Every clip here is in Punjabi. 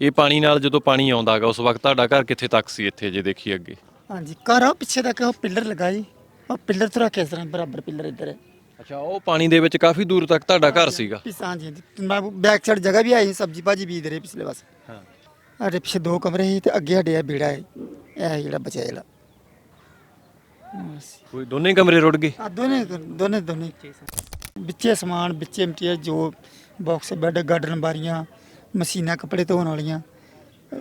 ਇਹ ਪਾਣੀ ਨਾਲ ਜਦੋਂ ਪਾਣੀ ਆਉਂਦਾਗਾ ਉਸ ਵਕਤ ਤੁਹਾਡਾ ਘਰ ਕਿੱਥੇ ਤੱਕ ਸੀ ਇੱਥੇ ਜੇ ਦੇਖੀ ਅੱਗੇ? ਹਾਂਜੀ ਘਰ ਆ ਪਿੱਛੇ ਤੱਕ ਉਹ ਪਿੱਲਰ ਲੱਗਾ ਜੀ। ਉਹ ਪਿੱਲਰ ਤੋਂ ਰੱਖਿਆ ਇਸ ਤਰ੍ਹਾਂ ਬਰਾਬਰ ਪਿੱਲਰ ਇੱਧਰ। ਹੈ ਅੱਛਾ ਉਹ ਪਾਣੀ ਦੇ ਵਿੱਚ ਕਾਫੀ ਦੂਰ ਤੱਕ ਤੁਹਾਡਾ ਘਰ ਸੀਗਾ? ਪਿੱਛੇ ਹਾਂਜੀ ਹਾਂਜੀ। ਮੈਂ ਬੈਕ ਸਾਈਡ ਜਗ੍ਹਾ ਵੀ ਆਈ ਸਬਜੀ ਭਾਜੀ ਬੀਜ ਰਹੇ ਪਿਛਲੇ ਪਾਸੇ। ਹਾਂ। ਸਾਡੇ ਪਿੱਛੇ ਦੋ ਕਮਰੇ ਸੀ ਤੇ ਅੱਗੇ ਸਾਡੇ ਆ ਬੇੜਾ ਹੈ ਇਹ ਜਿਹੜਾ ਬਚਿਆ ਜਿਹੜਾ। ਬਸ। ਕੋਈ ਦੋਨੇ ਕਮਰੇ ਰੁੜ ਗਏ? ਆ ਦੋਨੇ ਦੋਨੇ ਦੋਨੇ। ਵਿੱਚੇ ਸਮਾਨ ਵਿੱਚੇ ਮਟੀਰੀਅਲ ਜੋ ਬਾਕਸ ਬੈੱਡ ਗਾਰਡਨ ਬਾਰੀਆਂ ਮਸ਼ੀਨਾਂ ਕੱਪੜੇ ਧੋਣ ਵਾਲੀਆਂ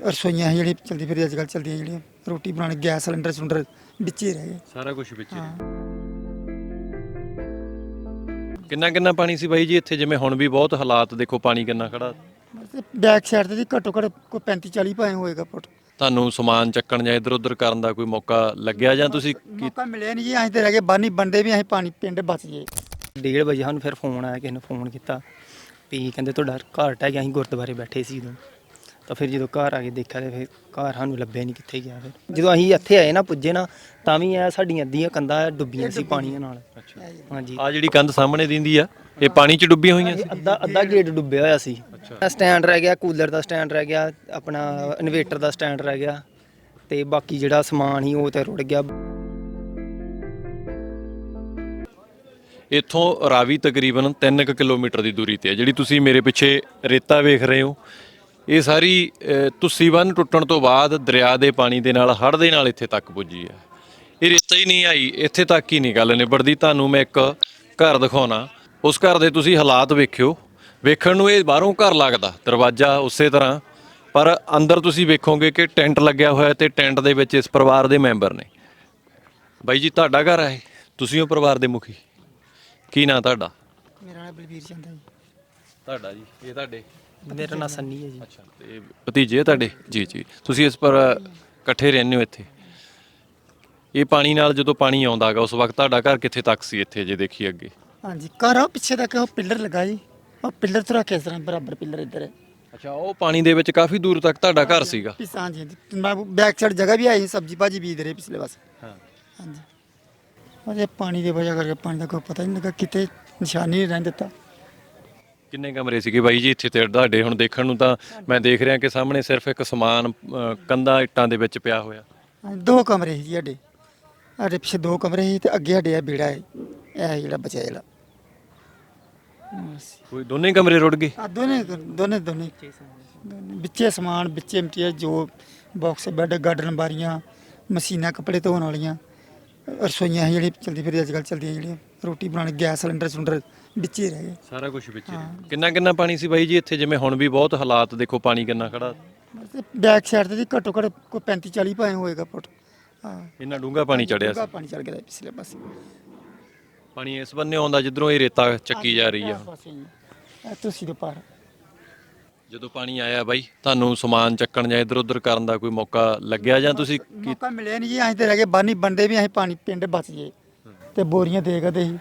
ਰਸੋਈਆਂ ਸੀ ਜਿਹੜੀ ਚਲਦੀ ਫਿਰ ਅੱਜ ਚਲਦੀਆਂ ਜਿਹੜੀਆਂ ਰੋਟੀ ਬਣਾਉਣ ਗੈਸ ਸਿਲੰਡਰ ਸਿਲੰਡਰ ਵਿੱਚੇ ਰਹਿ ਗਏ। ਸਾਰਾ ਕੁਝ ਵਿੱਚ ਹੀ। ਹਾਂ। ਕਿੰਨਾ ਕਿੰਨਾ ਪਾਣੀ ਸੀ ਬਾਈ ਜੀ ਇੱਥੇ? ਜਿਵੇਂ ਹੁਣ ਵੀ ਬਹੁਤ ਹਾਲਾਤ ਦੇਖੋ ਪਾਣੀ ਕਿੰਨਾ ਖੜਾ। ਬੈਕ ਸਾਈਡ ਤੇ ਜੀ ਘੱਟੋ ਘੱਟ ਕੋਈ 35 40 ਭਾਵੇਂ ਹੋਏਗਾ ਫੁੱਟ। ਤੁਹਾਨੂੰ ਸਮਾਨ ਚੱਕਣ ਜਾਂ ਇੱਧਰ ਉੱਧਰ ਕਰਨ ਦਾ ਕੋਈ ਮੌਕਾ ਲੱਗਿਆ ਜਾਂ ਤੁਸੀਂ ਕੀ- ਮੌਕਾ ਮਿਲਿਆ ਨਹੀਂ ਜੀ ਅਸੀਂ ਤੇ ਰਹਿ ਗਏ ਬਾਨੀ ਬੰਦੇ ਵੀ ਅਸੀਂ ਪਾਣੀ ਪਿੰਡ ਬਚ ਗਏ। ਡੇਢ ਵਜੇ ਸਾਨੂੰ ਫਿਰ ਫੋਨ ਆਇਆ ਕਿਸੇ ਨੇ ਫੋਨ ਕੀਤਾ। ਵੀ ਕਹਿੰਦੇ ਤੁਹਾਡਾ ਘਰ ਟਹਿ ਗਿਆ ਅਸੀਂ ਗੁਰਦੁਆਰੇ ਬੈਠੇ ਸੀ ਉਦੋਂ। ਤਾਂ ਫਿਰ ਜਦੋਂ ਘਰ ਆ ਕੇ ਦੇਖਿਆ ਤੇ ਫਿਰ ਘਰ ਸਾਨੂੰ ਲੱਭਿਆ ਨਹੀਂ ਕਿੱਥੇ ਗਿਆ ਫਿਰ। ਜਦੋਂ ਅਸੀਂ ਇੱਥੇ ਆਏ ਨਾ ਪੁੱਜੇ ਨਾ ਤਾਂ ਵੀ ਇਹ ਸਾਡੀਆਂ ਅੱਧੀਆਂ ਕੰਧਾਂ ਡੁੱਬੀਆਂ ਸੀ ਪਾਣੀਆਂ ਨਾਲ। ਹਾਂਜੀ। ਆ ਜਿਹੜੀ ਕੰਧ ਸਾਹਮਣੇ ਦਿੰਦੀ ਆ ਇਹ ਪਾਣੀ 'ਚ ਡੁੱਬੀਆਂ ਹੋਈਆਂ ਸੀ? ਅੱਧਾ ਅੱਧਾ ਗੇਟ ਡੁੱਬਿਆ ਹੋਇਆ ਸੀ। ਸਟੈਂਡ ਰਹਿ ਗਿਆ ਕੂਲਰ ਦਾ ਸਟੈਂਡ ਰਹਿ ਗਿਆ ਆਪਣਾ ਇਨਵੇਟਰ ਦਾ ਸਟੈਂਡ ਰਹਿ ਗਿਆ ਤੇ ਬਾਕੀ ਜਿਹੜਾ ਸਮਾਨ ਸੀ ਉਹ ਤੇ ਰੁੜ ਗਿਆ। ਇੱਥੋਂ ਰਾਵੀ ਤਕਰੀਬਨ 3 ਕਿਲੋਮੀਟਰ ਦੀ ਦੂਰੀ ਤੇ ਹੈ, ਜਿਹੜੀ ਤੁਸੀਂ ਮੇਰੇ ਪਿੱਛੇ ਰੇਤਾ ਵੇਖ ਰਹੇ ਹੋ। ਇਹ ਸਾਰੀ ਤੁਸੀਂ ਬੰਨ ਟੁੱਟਣ ਤੋਂ ਬਾਅਦ ਦਰਿਆ ਦੇ ਪਾਣੀ ਦੇ ਨਾਲ, ਹੜ੍ਹ ਦੇ ਨਾਲ ਇੱਥੇ ਤੱਕ ਪੁੱਜੀ ਹੈ। ਇਹ ਰੇਤਾ ਹੀ ਨਹੀਂ ਆਈ, ਇੱਥੇ ਤੱਕ ਹੀ ਨਹੀਂ ਗੱਲ ਨਿਬੜਦੀ। ਤੁਹਾਨੂੰ ਮੈਂ ਇੱਕ ਘਰ ਦਿਖਾਉਣਾ। ਉਸ ਘਰ ਦੇ ਤੁਸੀਂ ਹਾਲਾਤ ਵੇਖਿਓ। ਵੇਖਣ ਨੂੰ ਇਹ ਬਾਹਰੋਂ ਘਰ ਲੱਗਦਾ, ਦਰਵਾਜ਼ਾ ਉਸੇ ਤਰ੍ਹਾਂ। ਪਰ ਅੰਦਰ ਤੁਸੀਂ ਵੇਖੋਗੇ ਕਿ ਟੈਂਟ ਲੱਗਿਆ ਹੋਇਆ ਤੇ ਟੈਂਟ ਦੇ ਵਿੱਚ ਇਸ ਪਰਿਵਾਰ ਦੇ ਮੈਂਬਰ ਨੇ। ਬਾਈ ਜੀ, ਤੁਹਾਡਾ ਘਰ ਹੈ ਤੁਸੀਂ ਹੋ ਪਰਿਵਾਰ ਦੇ ਮੁਖੀ? ਕੀ ਨਾਂ ਤੁਹਾਡਾ? ਮੇਰਾ ਨਾਮ ਬਲਵੀਰ ਚੰਦ ਹੈ ਜੀ। ਤੁਹਾਡਾ ਜੀ ਇਹ ਤੁਹਾਡੇ? ਮੇਰਾ ਨਾਂ ਸੰਨੀ ਹੈ ਜੀ। ਅੱਛਾ ਤੇ ਭਤੀਜੇ ਤੁਹਾਡੇ? ਜੀ ਜੀ। ਤੁਸੀਂ ਇਸ ਪਰ ਇਕੱਠੇ ਰਹਿੰਦੇ ਹੋ ਇੱਥੇ? ਇਹ ਪਾਣੀ ਨਾਲ ਜਦੋਂ ਪਾਣੀ ਆਉਂਦਾਗਾ ਉਸ ਵਕਤ ਤੁਹਾਡਾ ਘਰ ਕਿੱਥੇ ਤੱਕ ਸੀ ਇੱਥੇ ਜੇ ਦੇਖੀ ਅੱਗੇ? ਹਾਂਜੀ ਘਰ ਆ ਪਿੱਛੇ ਤੱਕ ਉਹ ਪਿੱਲਰ ਲੱਗਾ ਜੀ। ਉਹ ਪਿੱਲਰ ਤੋਂ ਰੱਖਿਆ ਇਸ ਤਰ੍ਹਾਂ ਬਰਾਬਰ ਪਿੱਲਰ ਇੱਧਰ ਹੈ। ਅੱਛਾ ਉਹ ਪਾਣੀ ਦੇ ਵਿੱਚ ਕਾਫੀ ਦੂਰ ਤੱਕ ਤੁਹਾਡਾ ਘਰ ਸੀਗਾ? ਪਿੱਛੇ ਹਾਂਜੀ। ਮੈਂ ਬੈਕ ਸਾਈਡ ਜਗ੍ਹਾ ਵੀ ਆਈ ਸਬਜੀ ਭਾਜੀ ਬੀਜ ਰਹੇ ਪਿਛਲੇ ਪਾਸੇ। ਹਾਂ। ਹਾਂਜੀ। ਅਜੇ ਪਾਣੀ ਦੇ ਵਜ੍ਹਾ ਕਰਕੇ ਪਾਣੀ ਦਾ ਕੋਈ ਪਤਾ ਹੀ ਨਹੀਂ ਲੱਗਾ ਕਿਤੇ ਨਿਸ਼ਾਨੀ ਨਹੀਂ ਰਹਿਣ ਦਿੱਤਾ। ਕਿੰਨੇ ਕਮਰੇ ਸੀਗੇ ਬਾਈ ਜੀ ਇੱਥੇ ਤੇ ਤੁਹਾਡੇ ਹੁਣ ਦੇਖਣ ਨੂੰ ਤਾਂ ਮੈਂ ਦੇਖ ਰਿਹਾ ਕਿ ਸਾਹਮਣੇ ਸਿਰਫ ਇੱਕ ਸਮਾਨ ਅ, ਕੰਧਾਂ ਇੱਟਾਂ ਦੇ ਵਿੱਚ ਪਿਆ ਹੋਇਆ। ਹਾਂਜੀ, ਦੋ ਕਮਰੇ ਸੀ ਜੀ ਸਾਡੇ। ਸਾਡੇ ਪਿੱਛੇ ਦੋ ਕਮਰੇ ਸੀ ਤੇ ਅੱਗੇ ਸਾਡੇ ਆ ਬੇੜਾ ਹੈ ਇਹ ਜਿਹੜਾ ਬਚਿਆ ਜਿਹੜਾ। ਬਸ। ਕੋਈ ਦੋਨੇ ਕਮਰੇ ਰੁੜ ਗਏ? ਆ ਦੋਨੇ ਦੋਨੇ ਦੋਨੇ। ਦੋਨੇ। ਵਿੱਚੇ ਸਮਾਨ ਵਿੱਚੇ ਮਟੀਰੀਅਲ ਜੋ ਬਾਕਸ ਬੈੱਡ ਗਾਰਡਨ ਬਾਰੀਆਂ ਮਸ਼ੀਨਾਂ ਕੱਪੜੇ ਧੋਣ ਵਾਲੀਆਂ। ਰਸੋਈਆਂ ਜਿਹੜੀ ਚਲਦੀ ਫਿਰ ਅੱਜ ਕੱਲ੍ਹ ਚਲਦੀਆਂ ਜਿਹੜੀਆਂ ਰੋਟੀ ਬਣਾਉਣ ਗੈਸ ਸਿਲੰਡਰ ਸਿਲੰਡਰ ਵਿੱਚੇ ਰਹਿ ਗਏ। ਸਾਰਾ ਕੁਝ ਵਿੱਚ ਹੀ। ਕਿੰਨਾ ਕਿੰਨਾ ਪਾਣੀ ਸੀ ਬਾਈ ਜੀ ਇੱਥੇ? ਜਿਵੇਂ ਹੁਣ ਵੀ ਬਹੁਤ ਹਾਲਾਤ ਦੇਖੋ ਪਾਣੀ ਕਿੰਨਾ ਖੜਾ। ਬੈਕ ਸਾਈਡ ਤੇ ਜੀ ਘੱਟੋ ਘੱਟ ਕੋਈ 35 40 ਭਾਵੇਂ ਹੋਏਗਾ ਫੁੱਟ। ਹਾਂ। ਇੰਨਾ ਡੂੰਘਾ ਪਾਣੀ ਚੜਿਆ ਸੀ। ਡੂੰਘਾ ਪਾਣੀ ਚੜ ਗਿਆ ਪਿਛਲੇ ਪਾਸੇ। ਪਾਣੀ ਇਸ ਬੰਨੇ ਆਉਂਦਾ ਜਿੱਧਰੋਂ ਇਹ ਰੇਤਾ ਚੱਕੀ ਜਾ ਰਹੀ ਆ। ਇਸ ਪਾਸੇ ਜੀ। ਇਹ ਤੁਸੀਂ ਦੇ ਪਾਰ। ਜਦੋਂ ਪਾਣੀ ਆਇਆ ਬਾਈ ਤੁਹਾਨੂੰ ਸਮਾਨ ਚੱਕਣ ਜਾਂ ਇੱਧਰ ਉੱਧਰ ਕਰਨ ਦਾ ਕੋਈ ਮੌਕਾ ਲੱਗਿਆ ਜਾਂ ਤੁਸੀਂ ਕੀ ਮੌਕਾ ਮਿਲਿਆ ਨਹੀਂ ਜੀ ਅਸੀਂ ਤੇ ਰਹਿ ਗਏ ਬਾਨੀ ਬੰਦੇ ਵੀ ਅਸੀਂ ਪਾਣੀ ਪਿੰਡ ਬਚ ਗਏ। ਤੇ ਬੋਰੀਆਂ ਦੇ ਗਏ ਸੀ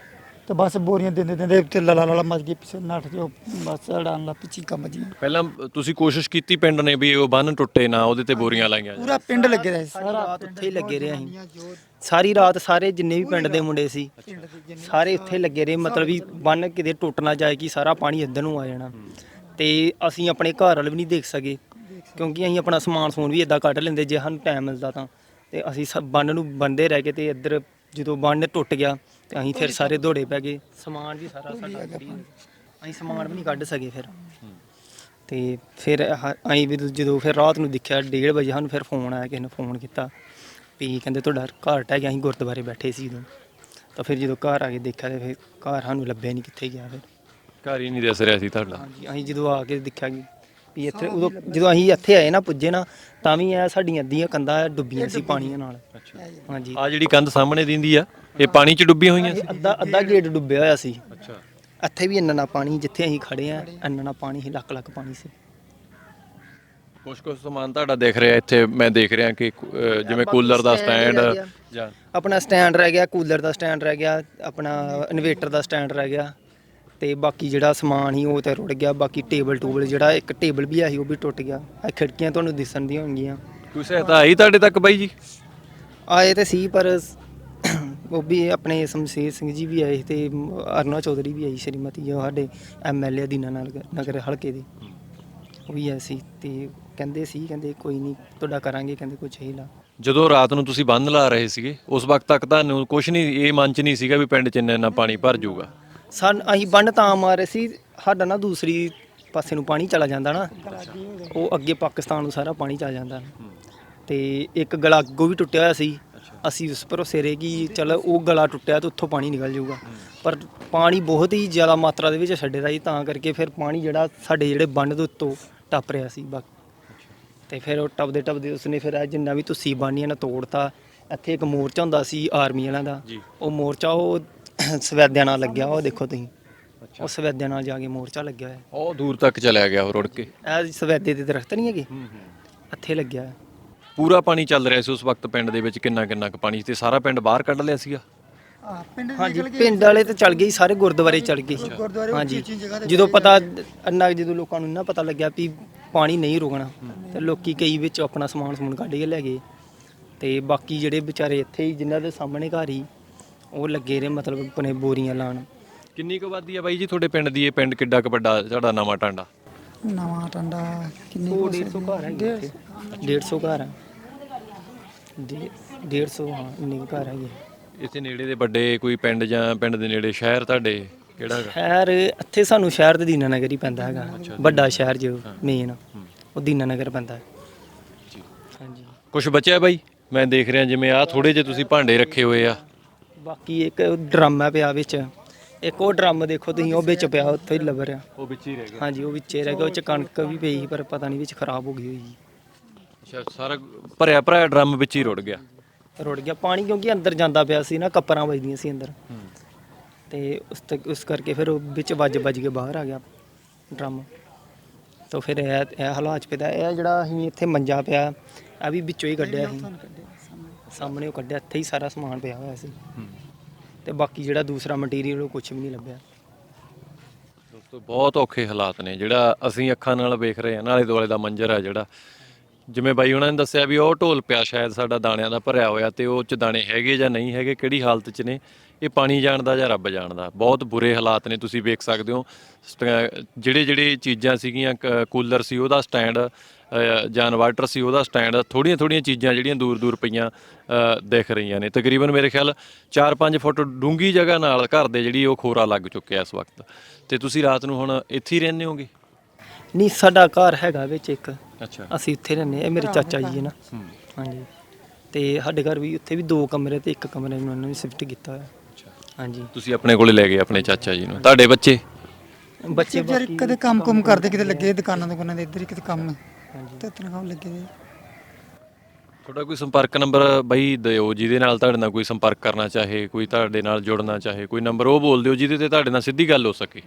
ਤੇ ਬਸ ਬੋਰੀਆਂ ਦਿੰਦੇ ਦਿੰਦੇ ਤੇ ਲਲਾ ਲਲਾ ਮੱਚ ਗਈ ਪਿੱਛੇ ਨੱਠ ਜੋ ਬਸ ਅੜਾਨ ਲਾ ਪਿੱਛੇ ਕੰਮ ਜੀ ਪਹਿਲਾਂ ਤੁਸੀਂ ਕੋਸ਼ਿਸ਼ ਕੀਤੀ ਪਿੰਡ ਨੇ ਵੀ ਉਹ ਬੰਨ ਟੁੱਟੇ ਨਾ ਉਹਦੇ ਤੇ ਬੋਰੀਆਂ ਲਾਈਆਂ ਜਾਣ। ਪੂਰਾ ਪਿੰਡ ਲੱਗੇ ਰਿਹਾ ਸੀ। ਸਾਰੀ ਰਾਤ ਉੱਥੇ ਹੀ ਲੱਗੇ ਰਹੇ ਅਸੀਂ। ਸਾਰੀ ਰਾਤ ਸਾਰੇ ਜਿੰਨੇ ਵੀ ਪਿੰਡ ਦੇ ਮੁੰਡੇ ਸੀ ਸਾਰੇ ਉੱਥੇ ਲੱਗੇ ਰਹੇ ਮਤਲਬ ਵੀ ਬੰਨ ਕਿਤੇ ਟੁੱਟ ਨਾ ਜਾਏ ਕਿ ਸਾਰਾ ਪਾਣੀ ਇੱਧਰ ਨੂੰ ਆ ਜਾਣਾ। ਤੇ ਅਸੀਂ ਆਪਣੇ ਘਰ ਵਾਲ ਵੀ ਨਹੀਂ ਦੇਖ ਸਕੇ, ਕਿਉਂਕਿ ਅਸੀਂ ਆਪਣਾ ਸਮਾਨ ਸਮੂਨ ਵੀ ਇਦਾਂ ਕੱਢ ਲੈਂਦੇ ਜੇ ਸਾਨੂੰ ਟਾਈਮ ਮਿਲਦਾ ਤਾਂ। ਤੇ ਅਸੀਂ ਸਭ ਬੰਨ ਨੂੰ ਬੰਦੇ ਰਹਿ ਕੇ ਤੇ ਇੱਧਰ ਜਦੋਂ ਬੰਨ ਟੁੱਟ ਗਿਆ, ਤੇ ਅਸੀਂ ਫਿਰ ਸਾਰੇ ਦੌੜੇ ਪੈ ਗਏ। ਸਮਾਨ ਵੀ ਸਾਰਾ ਸਾਡਾ ਉੱਡੀ ਅਸੀਂ ਸਮਾਨ ਵੀ ਨਹੀਂ ਕੱਢ ਸਕੇ ਫਿਰ। ਤੇ ਫਿਰ ਆਹ, ਅਸੀਂ ਵੀ ਜਦੋਂ ਫਿਰ ਰਾਤ ਨੂੰ ਦੇਖਿਆ 1:30 ਵਜੇ ਸਾਨੂੰ ਫਿਰ ਫੋਨ ਆਇਆ ਕਿਸੇ ਨੇ ਫੋਨ ਕੀਤਾ ਵੀ ਕਹਿੰਦੇ ਤੁਹਾਡਾ ਘਰ ਟਹਿ ਗਿਆ, ਅਸੀਂ ਗੁਰਦੁਆਰੇ ਬੈਠੇ ਸੀ ਉਦੋਂ। ਤਾਂ ਫਿਰ ਜਦੋਂ ਘਰ ਆ ਕੇ ਦੇਖਿਆ ਤੇ ਫਿਰ ਘਰ ਸਾਨੂੰ ਲੱਭਿਆ ਨਹੀਂ ਕਿੱਥੇ ਗਿਆ ਫਿਰ। ਘਰ ਹੀ ਨਹੀਂ ਦਿਸ ਰਿਹਾ ਸੀ ਤੁਹਾਡਾ। ਹਾਂਜੀ ਅਸੀਂ ਜਦੋਂ ਆ ਕੇ ਦੇਖਿਆ ਕਿ ਵੀ ਇੱਥੇ ਉਦੋਂ ਜਦੋਂ ਅਸੀਂ ਇੱਥੇ ਆਏ ਨਾ ਪੁੱਜੇ ਨਾ ਤਾਂ ਵੀ ਇਹ ਸਾਡੀਆਂ ਅੱਧੀਆਂ ਕੰਧਾਂ ਡੁੱਬੀਆਂ ਸੀ ਪਾਣੀਆਂ ਨਾਲ। ਅੱਛਾ। ਹਾਂਜੀ। ਆ ਜਿਹੜੀ ਕੰਧ ਸਾਹਮਣੇ ਦਿੰਦੀ ਆ ਇਹ ਪਾਣੀ 'ਚ ਡੁੱਬੀਆਂ ਹੋਈਆਂ ਸੀ? ਇਹ ਅੱਧਾ ਅੱਧਾ ਗੇਟ ਡੁੱਬਿਆ ਹੋਇਆ ਸੀ। ਅੱਛਾ। ਇੱਥੇ ਵੀ ਇੰਨਾ ਨਾ ਪਾਣੀ ਜਿੱਥੇ ਅਸੀਂ ਖੜੇ ਆ ਇੰਨਾ ਨਾ ਪਾਣੀ ਸੀ ਲੱਕ ਲੱਕ ਪਾਣੀ ਸੀ। ਕੁਝ ਕੁਝ ਸਮਾਨ ਤੁਹਾਡਾ ਦੇਖ ਰਿਹਾ ਇੱਥੇ ਮੈਂ ਦੇਖ ਰਿਹਾ ਕਿ ਜਿਵੇਂ ਕੂਲਰ ਦਾ ਸਟੈਂਡ ਜਾਂ ਆਪਣਾ ਸਟੈਂਡ ਰਹਿ ਗਿਆ ਕੂਲਰ ਦਾ ਸਟੈਂਡ ਰਹਿ ਗਿਆ ਆਪਣਾ ਇਨਵੇਟਰ ਦਾ ਸਟੈਂਡ ਰਹਿ ਗਿਆ। ਤੇ ਬਾਕੀ ਜਿਹੜਾ ਸਮਾਨ ਸੀ ਉਹ ਤੇ ਰੁੜ ਗਿਆ ਬਾਕੀ ਟੇਬਲ ਟੂਬਲ ਜਿਹੜਾ ਇੱਕ ਟੇਬਲ ਵੀ ਆ ਸੀ ਉਹ ਵੀ ਟੁੱਟ ਗਿਆ। ਇਹ ਖਿੜਕੀਆਂ ਤੁਹਾਨੂੰ ਦਿਸਣ ਦੀਆਂ ਹੋਣਗੀਆਂ। ਕੋਈ ਸਹਾਇਤਾ ਆਈ ਤੁਹਾਡੇ ਤੱਕ ਬਾਈ ਜੀ? ਆਏ ਤੇ ਸੀ ਪਰ ਉਹ ਵੀ ਆਪਣੇ ਸਮਸ਼ੇਰ ਸਿੰਘ ਜੀ ਵੀ ਆਏ ਸੀ ਤੇ ਅਰਨਾ ਚੌਧਰੀ ਵੀ ਆਈ ਸ਼੍ਰੀਮਤੀ ਜੋ ਸਾਡੇ ਐਮਐਲਏ ਦੀਨਾ ਨਾਲ ਨਗਰ ਹਲਕੇ ਦੇ। ਉਹ ਵੀ ਐਸੀ ਤੇ ਕਹਿੰਦੇ ਸੀ ਕਹਿੰਦੇ ਕੋਈ ਨਹੀਂ ਤੁਹਾਡਾ ਕਰਾਂਗੇ ਕਹਿੰਦੇ ਕੁਝ ਹੀ ਲਾ ਜਦੋਂ ਰਾਤ ਨੂੰ ਤੁਸੀਂ ਬੰਨ ਲਾ ਰਹੇ ਸੀਗੇ ਉਸ ਵਕਤ ਤੱਕ ਤੁਹਾਨੂੰ ਕੁਝ ਨਹੀਂ ਇਹ ਮਨ ਚ ਨਹੀਂ ਸੀਗਾ ਵੀ ਪਿੰਡ ਚ ਇੰਨਾ ਇੰਨਾ ਪਾਣੀ ਭਰ ਜਾਊਗਾ। ਸਨ ਅਸੀਂ ਬੰਨ ਤਾਂ ਮਾਰੇ ਸੀ ਸਾਡਾ ਨਾ ਦੂਸਰੀ ਪਾਸੇ ਨੂੰ ਪਾਣੀ ਚਲਾ ਜਾਂਦਾ ਨਾ। ਉਹ ਅੱਗੇ ਪਾਕਿਸਤਾਨ ਨੂੰ ਸਾਰਾ ਪਾਣੀ ਚਲਾ ਜਾਂਦਾ। ਤੇ ਇੱਕ ਗਲਾ ਅੱਗੋਂ ਵੀ ਟੁੱਟਿਆ ਹੋਇਆ ਸੀ। ਅਸੀਂ ਉਸ ਭਰੋਸੇ ਰਹੇ ਕਿ ਚਲ ਉਹ ਗਲਾ ਟੁੱਟਿਆ ਤੇ ਉੱਥੋਂ ਪਾਣੀ ਨਿਕਲ ਜਾਊਗਾ। ਪਰ ਪਾਣੀ ਬਹੁਤ ਹੀ ਜ਼ਿਆਦਾ ਮਾਤਰਾ ਦੇ ਵਿੱਚ ਛੱਡੇਦਾ ਸੀ ਤਾਂ ਕਰਕੇ ਫਿਰ ਪਾਣੀ ਜਿਹੜਾ ਸਾਡੇ ਜਿਹੜੇ ਬੰਨ ਦੇ ਉੱਤੋਂ ਟੱਪ ਰਿਹਾ ਸੀ ਬਾਕੀ ਤੇ ਫਿਰ ਉਹ ਟੱਪਦੇ ਟੱਪਦੇ ਉਸਨੇ ਫਿਰ ਇਹ ਜਿੰਨਾ ਵੀ ਤੁਸੀਂ ਬਾਨੀਆਂ ਨੇ ਤੋੜਤਾ ਇੱਥੇ ਇੱਕ ਮੋਰਚਾ ਹੁੰਦਾ ਸੀ ਆਰਮੀ ਵਾਲਿਆਂ ਦਾ। ਜੀ। ਉਹ ਮੋਰਚਾ ਉਹ ਸਵੈਦਿਆਂ ਨਾਲ ਲੱਗਿਆ ਉਹ ਦੇਖੋ ਤੁਸੀਂ। ਉਹ ਸਵੈਦਿਆਂ ਨਾਲ ਜਾ ਕੇ ਮੋਰਚਾ ਲੱਗਿਆ ਹੋਇਆ। ਉਹ ਦੂਰ ਤੱਕ ਚਲਿਆ ਗਿਆ ਉਹ ਰੁੜ ਕੇ। ਇਹ ਸਵੈਦੇ ਦੇ ਦਰਖਤ ਨਹੀਂ ਹੈਗੇ? ਇੱਥੇ ਲੱਗਿਆ ਹੋਇਆ। ਪੂਰਾ ਪਾਣੀ ਚੱਲ ਰਿਹਾ ਸੀ ਉਸ ਵਕਤ ਪਿੰਡ ਦੇ ਵਿੱਚ ਕਿੰਨਾ ਕਿੰਨਾ ਕੁ ਪਾਣੀ ਸੀ ਤੇ ਸਾਰਾ ਪਿੰਡ ਬਾਹਰ ਕੱਢ ਲਿਆ ਸੀਗਾ? ਆ ਪਿੰਡ ਦੇ ਹਾਂਜੀ ਨਿਕਲ ਗਏ। ਪਿੰਡ ਵਾਲੇ ਤੇ ਚਲ ਗਏ ਸੀ, ਸਾਰੇ ਗੁਰਦੁਆਰੇ ਚਲ ਗਏ ਸੀ। ਹਾਂਜੀ। ਜਦੋਂ ਪਤਾ ਅੰਨਾ ਜਦੋਂ ਲੋਕਾਂ ਨੂੰ ਨਾ ਪਤਾ ਲੱਗਿਆ ਵੀ ਪਾਣੀ ਨਹੀਂ ਰੁਕਣਾ ਤੇ ਲੋਕੀ ਕਈ ਵਿੱਚ ਆਪਣਾ ਸਮਾਨ ਸਮੂਨ ਕੱਢ ਕੇ ਲੈ ਗਏ। ਤੇ ਬਾਕੀ ਜਿਹੜੇ ਵਿਚਾਰੇ ਇੱਥੇ ਹੀ ਜਿਨ੍ਹਾਂ ਦੇ ਸਾਹਮਣੇ ਘਰ ਹੀ ਉਹ ਲੱਗੇ ਰਹੇ ਮਤਲਬ ਆਪਣੇ ਬੋਰੀਆਂ ਲਾਣ ਕਿੰਨੀ ਕੁ ਆਬਾਦੀ ਆ ਬਾਈ ਜੀ ਤੁਹਾਡੇ ਪਿੰਡ ਦੀ? ਇਹ ਪਿੰਡ ਕਿੱਡਾ ਕੁ ਵੱਡਾ ਤੁਹਾਡਾ ਨਵਾਂ ਟਾਂਡਾ? ਨਵਾਂ ਟੰਡਾ ਕਿੰਨੀ 100 ਕੁ 150 ਘਰ ਇੱਥੇ। 150 ਘਰ ਆ। 150 ਹਾਂ ਇੰਨੇ ਕੁ ਘਰ ਹੈਗੇ ਇੱਥੇ ਨੇੜੇ ਦੇ ਵੱਡੇ ਕੋਈ ਪਿੰਡ ਜਾਂ ਪਿੰਡ ਦੇ ਨੇੜੇ ਸ਼ਹਿਰ ਤੁਹਾਡੇ ਕਿਹੜਾ ਹੈਗਾ? ਸ਼ਹਿਰ ਇੱਥੇ ਸਾਨੂੰ ਸ਼ਹਿਰ ਤੇ ਦੀਨਾ ਨਗਰ ਹੀ ਪੈਂਦਾ ਹੈਗਾ। ਵੱਡਾ ਸ਼ਹਿਰ ਜੋ ਮੇਨ ਉਹ ਦੀਨਾ ਨਗਰ ਪੈਂਦਾ। ਹੈ ਹਾਂਜੀ। ਕੁਝ ਬਚਿਆ ਬਾਈ? ਮੈਂ ਦੇਖ ਰਿਹਾ ਜਿਵੇਂ ਆ ਥੋੜੇ ਜਿਹੇ ਤੁਸੀਂ ਭਾਂਡੇ ਰੱਖੇ ਹੋਏ ਆ। ਬਾਕੀ ਇੱਕ ਡਰਮ ਹੈ ਪਿਆ ਵਿੱਚ। ਇੱਕ ਉਹ ਡਰਮ ਦੇਖੋ ਤੁਸੀਂ ਉਹ ਵਿੱਚ ਪਿਆ ਉੱਥੇ ਹੀ ਲੱਭ ਰਿਹਾ। ਉਹ ਵਿੱਚ ਹੀ ਰਹਿ ਗਿਆ। ਹਾਂਜੀ ਉਹ ਵਿੱਚੇ ਰਹਿ ਗਿਆ ਉਹ ਚ ਕਣਕ ਵੀ ਪਈ ਸੀ ਪਰ ਪਤਾ ਨਹੀਂ ਵਿੱਚ ਖਰਾਬ ਹੋ ਗਈ ਹੋਈ ਜੀ ਅੱਛਾ ਸਾਰਾ ਭਰਿਆ ਭਰਿਆ ਡਰਮ ਵਿੱਚ ਹੀ ਰੁੜ ਗਿਆ। ਰੁੜ ਗਿਆ। ਪਾਣੀ ਕਿਉਂਕਿ ਅੰਦਰ ਜਾਂਦਾ ਪਿਆ ਸੀ ਨਾ ਕੱਪਰਾਂ ਵੱਜਦੀਆਂ ਸੀ ਅੰਦਰ। ਤੇ ਉਸ ਤੱਕ ਉਸ ਕਰਕੇ ਫਿਰ ਉਹ ਵਿੱਚ ਵੱਜ ਵੱਜ ਕੇ ਬਾਹਰ ਆ ਗਿਆ ਡਰਮ। ਤਾਂ ਫਿਰ ਇਹ ਇਹ ਹਾਲਾਤ 'ਚ ਪਿਆ ਇਹ ਜਿਹੜਾ ਅਸੀਂ ਇੱਥੇ ਮੰਜਾ ਪਿਆ ਇਹ ਵੀ ਵਿੱਚੋਂ ਹੀ ਕੱਢਿਆ ਸੀ। ਸਾਹਮਣੇ। ਉਹ ਕੱਢਿਆ ਇੱਥੇ ਹੀ ਸਾਰਾ ਸਮਾਨ ਪਿਆ ਹੋਇਆ ਸੀ। ਤੇ ਬਾਕੀ ਜਿਹੜਾ ਦੂਸਰਾ ਮਟੀਰੀਅਲ ਉਹ ਕੁਝ ਵੀ ਨਹੀਂ ਲੱਭਿਆ। ਦੋਸਤੋ, ਬਹੁਤ ਔਖੇ ਹਾਲਾਤ ਨੇ ਜਿਹੜਾ ਅਸੀਂ ਅੱਖਾਂ ਨਾਲ ਵੇਖ ਰਹੇ ਹਾਂ, ਨਾਲੇ ਦੁਆਲੇ ਦਾ ਮੰਜ਼ਰ ਆ ਜਿਹੜਾ। ਜਿਵੇਂ ਬਾਈ ਉਹਨਾਂ ਨੇ ਦੱਸਿਆ ਵੀ ਉਹ ਢੋਲ ਪਿਆ ਸ਼ਾਇਦ ਸਾਡਾ ਦਾਣਿਆਂ ਦਾ ਭਰਿਆ ਹੋਇਆ ਤੇ ਉਹ ਚ ਦਾਣੇ ਹੈਗੇ ਜਾਂ ਨਹੀਂ ਹੈਗੇ, ਕਿਹੜੀ ਹਾਲਤ 'ਚ ਨੇ? ਇਹ ਪਾਣੀ ਜਾਣਦਾ ਜਾਂ ਰੱਬ ਜਾਣਦਾ ਬਹੁਤ ਬੁਰੇ ਹਾਲਾਤ ਨੇ, ਤੁਸੀਂ ਵੇਖ ਸਕਦੇ ਹੋ। ਜਿਹੜੇ ਜਿਹੜੇ ਚੀਜ਼ਾਂ ਸੀਗੀਆਂ, ਕ- ਕੂਲਰ ਸੀ, ਉਹਦਾ ਸਟੈਂਡ ਜਾਂ ਇਨਵਰਟਰ ਸੀ, ਉਹਦਾ ਸਟੈਂਡ ਥੋੜੀਆਂ ਥੋੜੀਆਂ ਚੀਜ਼ਾਂ ਜਿਹੜੀਆਂ ਦੂਰ ਦੂਰ ਪਈਆਂ ਦਿਖ ਰਹੀਆਂ ਨੇ। ਤਕਰੀਬਨ ਮੇਰੇ ਖਿਆਲ 4-5 ਫੁੱਟ ਡੂੰਗੀ ਜਗ੍ਹਾ ਨਾਲ ਘਰ ਦੇ ਜਿਹੜੀ ਉਹ ਖੋਰਾ ਲੱਗ ਚੁੱਕਿਆ ਇਸ ਵਕਤ। ਤੇ ਤੁਸੀਂ ਰਾਤ ਨੂੰ ਹੁਣ ਇੱਥੇ ਹੀ ਰਹਿੰਦੇ ਹੋਗੇ? ਨਹੀਂ ਸਾਡਾ ਘਰ ਹੈਗਾ ਵਿੱਚ ਇੱਕ। ਅੱਛਾ। ਅਸੀਂ ਉੱਥੇ ਰਹਿੰਦੇ ਇਹ ਮੇਰੇ ਚਾਚਾ ਜੀ ਹੈ ਨਾ। ਹਾਂਜੀ। ਤੇ ਸਾਡੇ ਘਰ ਵੀ ਉੱਥੇ ਵੀ ਦੋ ਕਮਰੇ ਤੇ ਇੱਕ ਕਮਰੇ ਨੂੰ ਉਹਨਾਂ ਨੇ ਸ਼ਿਫਟ ਕੀਤਾ ਹੋਇਆ। ਹਾਂਜੀ। ਤੁਸੀਂ ਆਪਣੇ ਕੋਲੇ ਲੈ ਗਏ ਆਪਣੇ ਚਾਚਾ ਜੀ ਨੂੰ। ਤੁਹਾਡੇ ਬੱਚੇ? ਬੱਚੇ ਵਿਚਾਰੇ ਬਾਕੀ ਕਦੇ ਕੰਮ ਕੁਮ ਕਰਦੇ ਕਿਤੇ ਲੱਗੇ ਦੁਕਾਨਾਂ ਦੁਕਾਨਾਂ ਦੇ ਇੱਧਰ ਹੀ ਕਿਤੇ ਕੰਮ ਹਾਂਜੀ। ਤੇ ਤਨਖਾਹ ਲੱਗੇ ਦੇ ਤੁਹਾਡਾ ਕੋਈ ਸੰਪਰਕ ਨੰਬਰ ਬਈ ਦਿਓ ਜਿਹਦੇ ਨਾਲ ਤੁਹਾਡੇ ਨਾਲ ਕੋਈ ਸੰਪਰਕ ਕਰਨਾ ਚਾਹੇ ਕੋਈ ਤੁਹਾਡੇ ਨਾਲ ਜੁੜਨਾ ਚਾਹੇ ਕੋਈ ਨੰਬਰ ਉਹ ਬੋਲ ਦਿਓ ਜਿਹਦੇ ਤੇ ਤੁਹਾਡੇ ਨਾਲ ਸਿੱਧੀ ਗੱਲ ਹੋ ਸਕੇ।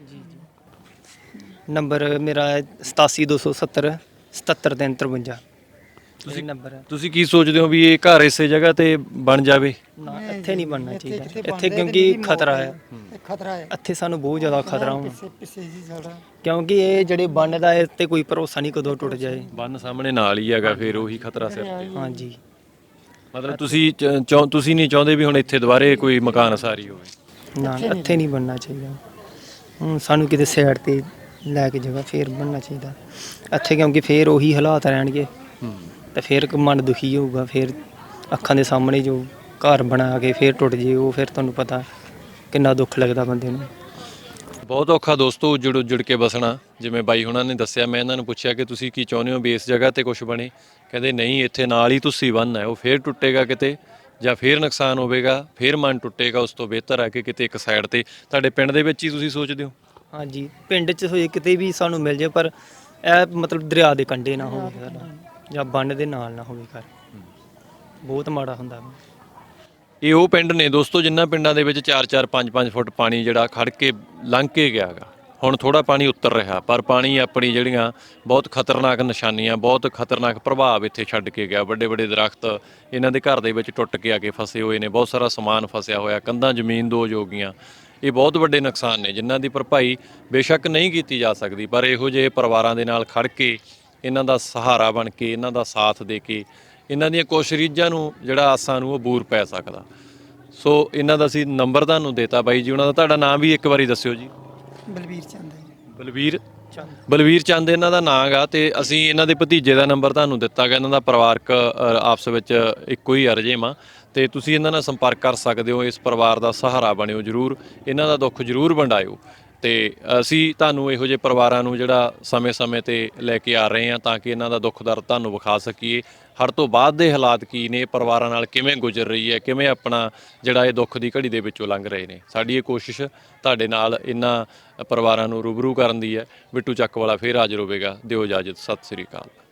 ਨੰਬਰ ਮੇਰਾ ਹੈ 87270 77353 ਤੁਸੀਂ ਨੰਬਰ ਹੈ। ਤੁਸੀਂ ਕੀ ਸੋਚਦੇ ਹੋ ਵੀ ਇਹ ਘਰ ਇਸੇ ਜਗ੍ਹਾ ਤੇ ਬਣ ਜਾਵੇ? ਨਾ ਇੱਥੇ ਨਹੀਂ ਬਣਨਾ ਚਾਹੀਦਾ। ਇੱਥੇ ਬਣਦਾ ਕਿਉਂਕਿ ਨਹੀਂ ਖਤਰਾ ਹੈ। ਇਹ ਖਤਰਾ ਹੈ। ਇੱਥੇ ਸਾਨੂੰ ਬਹੁਤ ਜ਼ਿਆਦਾ ਖਤਰਾ ਹੁਣ। ਪਿੱਛੇ ਪਿੱਛੇ ਜੀ ਸਾਡਾ ਕਿਉਂਕਿ ਇਹ ਜਿਹੜੇ ਬੰਨ ਦਾ ਇਹ ਤੇ ਕੋਈ ਭਰੋਸਾ ਨਹੀਂ ਕਦੋਂ ਟੁੱਟ ਜਾਏ। ਬੰਨ ਸਾਹਮਣੇ ਨਾਲ ਹੀ ਹੈਗਾ ਫਿਰ ਉਹੀ ਖਤਰਾ ਸਿਰ ਤੇ। ਹਾਂਜੀ। ਮਤਲਬ ਤੁਸੀਂ ਚ- ਚਾਹੁੰ- ਤੁਸੀਂ ਨਹੀਂ ਚਾਹੁੰਦੇ ਵੀ ਹੁਣ ਇੱਥੇ ਦੁਬਾਰੇ ਕੋਈ ਮਕਾਨ ਸਾਰੀ ਹੋਵੇ? ਨਾ ਇੱਥੇ ਨਹੀਂ ਬਣਨਾ। ਚਾਹੀਦਾ। ਹੁਣ ਸਾਨੂੰ ਕਿਤੇ ਸਾਈਡ ਤੇ ਲੈ ਕੇ ਜਗ੍ਹਾ ਫੇਰ ਬਣਨਾ ਚਾਹੀਦਾ। ਇੱਥੇ ਕਿਉਂਕਿ ਫੇਰ ਉਹੀ ਹਾਲਾਤ ਰਹਿਣਗੇ। ਤੇ ਫੇਰ ਇੱਕ ਮਨ ਦੁਖੀ ਹੋਊਗਾ ਫੇਰ ਅੱਖਾਂ ਦੇ ਸਾਹਮਣੇ ਜੋ ਘਰ ਬਣਾ ਕੇ ਫੇਰ ਟੁੱਟ ਜੇ ਉਹ ਫਿਰ ਤੁਹਾਨੂੰ ਪਤਾ ਕਿੰਨਾ ਦੁੱਖ ਲੱਗਦਾ ਬੰਦੇ ਨੂੰ। ਬਹੁਤ ਔਖਾ ਦੋਸਤੋ ਉਜੜ ਉਜੜ ਕੇ ਬਸਣਾ। ਜਿਵੇਂ ਬਾਈ ਹੁਣਾਂ ਨੇ ਦੱਸਿਆ ਮੈਂ ਇਹਨਾਂ ਨੂੰ ਪੁੱਛਿਆ ਕਿ ਤੁਸੀਂ ਕੀ ਚਾਹੁੰਦੇ ਹੋ ਵੀ ਇਸ ਜਗ੍ਹਾ ਤੇ ਕੁਝ ਬਣੇ? ਕਹਿੰਦੇ ਨਹੀਂ ਇੱਥੇ ਨਾਲ ਹੀ ਤੁਸੀਂ ਬੰਨ ਹੈ ਉਹ ਫੇਰ ਟੁੱਟੇਗਾ ਕਿਤੇ ਜਾਂ ਫੇਰ ਨੁਕਸਾਨ ਹੋਵੇਗਾ ਫੇਰ ਮਨ ਟੁੱਟੇਗਾ ਉਸ ਤੋਂ ਬਿਹਤਰ ਹੈ ਕਿ ਕਿਤੇ ਇੱਕ ਸਾਈਡ ਤੇ। ਤੁਹਾਡੇ ਪਿੰਡ ਦੇ ਵਿੱਚ ਹੀ ਤੁਸੀਂ ਸੋਚਦੇ ਹੋ? ਹਾਂਜੀ ਪਿੰਡ 'ਚ ਹੋਏ ਕਿਤੇ ਵੀ ਸਾਨੂੰ ਮਿਲ ਜਾਏ ਪਰ ਇਹ ਮਤਲਬ ਦਰਿਆ ਦੇ ਕੰਢੇ ਨਾ ਹੋਵੇ ਸਾਡਾ ਜਾਂ ਬੰਨ ਦੇ ਨਾਲ ਨਾ ਹੋਵੇ ਘਰ। ਬਹੁਤ ਮਾੜਾ ਹੁੰਦਾ ਇਹ ਉਹ ਪਿੰਡ ਨੇ ਦੋਸਤੋ ਜਿਨ੍ਹਾਂ ਪਿੰਡਾਂ ਦੇ ਵਿੱਚ 4-4 5-5 ਫੁੱਟ ਪਾਣੀ ਜਿਹੜਾ ਖੜ ਕੇ ਲੰਘ ਕੇ ਗਿਆਗਾ ਹੁਣ ਥੋੜਾ ਪਾਣੀ ਉੱਤਰ ਰਿਹਾ ਪਰ ਪਾਣੀ ਆਪਣੀ ਜਿਹੜੀਆਂ ਬਹੁਤ ਖਤਰਨਾਕ ਨਿਸ਼ਾਨੀਆਂ ਬਹੁਤ ਖਤਰਨਾਕ ਪ੍ਰਭਾਵ ਇੱਥੇ ਛੱਡ ਕੇ ਗਿਆ। ਵੱਡੇ ਵੱਡੇ ਦਰਖਤ ਇਹਨਾਂ ਦੇ ਘਰ ਦੇ ਵਿੱਚ ਟੁੱਟ ਕੇ ਆ ਕੇ ਫਸੇ ਹੋਏ ਨੇ। ਬਹੁਤ ਸਾਰਾ ਸਮਾਨ ਫਸਿਆ ਹੋਇਆ ਕੰਧਾਂ ਜ਼ਮੀਨ ਦੋ ਹੋ ਗਈਆਂ ਇਹ ਬਹੁਤ ਵੱਡੇ ਨੁਕਸਾਨ ਨੇ ਜਿਨ੍ਹਾਂ ਦੀ ਭਰਪਾਈ ਬੇਸ਼ੱਕ ਨਹੀਂ ਕੀਤੀ ਜਾ ਸਕਦੀ ਪਰ ਇਹੋ ਜਿਹੇ ਪਰਿਵਾਰਾਂ ਦੇ ਨਾਲ ਖੜ ਕੇ ਇਹਨਾਂ ਦਾ ਸਹਾਰਾ ਬਣ ਕੇ ਇਹਨਾਂ ਦਾ ਸਾਥ ਦੇ ਕੇ ਇਹਨਾਂ ਦੀਆਂ ਰੀਝਾਂ ਨੂੰ ਜਿਹੜਾ ਆਸਾਂ ਨੂੰ ਉਹ ਬੂਰ ਪੈ ਸਕਦਾ। ਸੋ ਇਹਨਾਂ ਦਾ ਅਸੀਂ ਨੰਬਰ ਤੁਹਾਨੂੰ ਦੇਤਾ ਬਾਈ ਜੀ ਉਹਨਾਂ ਦਾ ਤੁਹਾਡਾ ਨਾਮ ਵੀ ਇੱਕ ਵਾਰੀ ਦੱਸਿਓ ਜੀ। ਬਲਵੀਰ ਚੰਦ ਹੈ ਜੀ। ਬਲਵੀਰ ਬਲਵੀਰ ਚੰਦ ਇਹਨਾਂ ਦਾ ਨਾਂ ਗਾ ਤੇ ਅਸੀਂ ਇਹਨਾਂ ਦੇ ਭਤੀਜੇ ਦਾ ਨੰਬਰ ਤੁਹਾਨੂੰ ਦਿੱਤਾ ਗਾ ਇਹਨਾਂ ਦਾ ਪਰਿਵਾਰਕ ਅ, ਆਪਸ ਵਿੱਚ ਇੱਕੋ ਹੀ ਅਰਜੇਮਾ ਤੇ ਤੁਸੀਂ ਇਹਨਾਂ ਨਾਲ ਸੰਪਰਕ ਕਰ ਸਕਦੇ ਹੋ, ਇਸ ਪਰਿਵਾਰ ਦਾ ਸਹਾਰਾ ਬਣਿਓ ਜਰੂਰ, ਇਹਨਾਂ ਦਾ ਦੁੱਖ ਜਰੂਰ ਵੰਡਾਇਓ। ਤੇ ਅਸੀਂ ਤੁਹਾਨੂੰ ਇਹੋ ਜਿਹੇ ਪਰਿਵਾਰਾਂ ਨੂੰ ਜਿਹੜਾ ਸਮੇਂ-ਸਮੇਂ ਤੇ ਲੈ ਕੇ ਆ ਰਹੇ ਹਾਂ ਤਾਂ ਕਿ ਇਹਨਾਂ ਦਾ ਦੁੱਖ ਦਰਦ ਤੁਹਾਨੂੰ ਵਿਖਾ ਸਕੀਏ। ਹੜ ਤੋਂ ਬਾਅਦ ਦੇ ਹਾਲਾਤ ਕੀ ਨੇ ਪਰਿਵਾਰਾਂ ਨਾਲ ਕਿਵੇਂ ਗੁਜ਼ਰ ਰਹੀ ਹੈ, ਕਿਵੇਂ ਆਪਣਾ ਜਿਹੜਾ ਇਹ ਦੁੱਖ ਦੀ ਘੜੀ ਦੇ ਵਿੱਚੋਂ ਲੰਘ ਰਹੇ ਨੇ? ਸਾਡੀ ਇਹ ਕੋਸ਼ਿਸ਼ ਤੁਹਾਡੇ ਨਾਲ ਇਹਨਾਂ ਪਰਿਵਾਰਾਂ ਨੂੰ ਰੂਬਰੂ ਕਰਨ ਦੀ ਹੈ। ਬਿੱਟੂ ਚੱਕ ਵਾਲਾ ਫੇਰ ਹਾਜ਼ਰ ਹੋਵੇਗਾ। ਦਿਓ ਇਜਾਜ਼ਤ। ਸਤਿ ਸ੍ਰੀ ਅਕਾਲ।